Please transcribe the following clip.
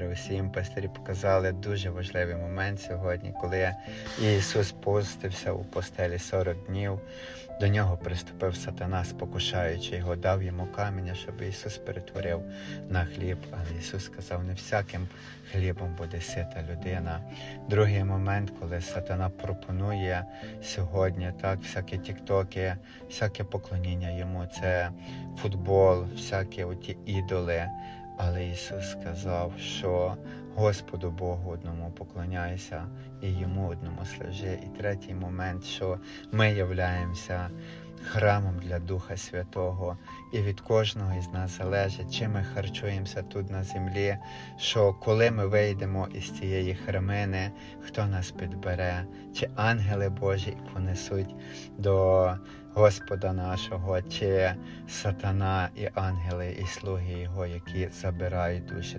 миру всім пастирі показали дуже важливий момент сьогодні, коли Ісус постився у постелі 40 днів. До нього приступив сатана, спокушаючи його, дав йому каміння, щоб Ісус перетворив на хліб. Але Ісус сказав, не всяким хлібом буде сита людина. Другий момент, коли сатана пропонує сьогодні, так, всякі тіктоки, всяке поклоніння йому, це футбол, всякі оті ідоли. Але Ісус сказав, що Господу Богу одному поклоняйся і йому одному служи. І третій момент, що ми являємося храмом для Духа Святого, і від кожного із нас залежить, чим ми харчуємося тут на землі, що коли ми вийдемо із цієї храмини, хто нас підбере, чи ангели Божі понесуть до Господа нашого, чи сатана і ангели, і слуги Його, які забирають душі.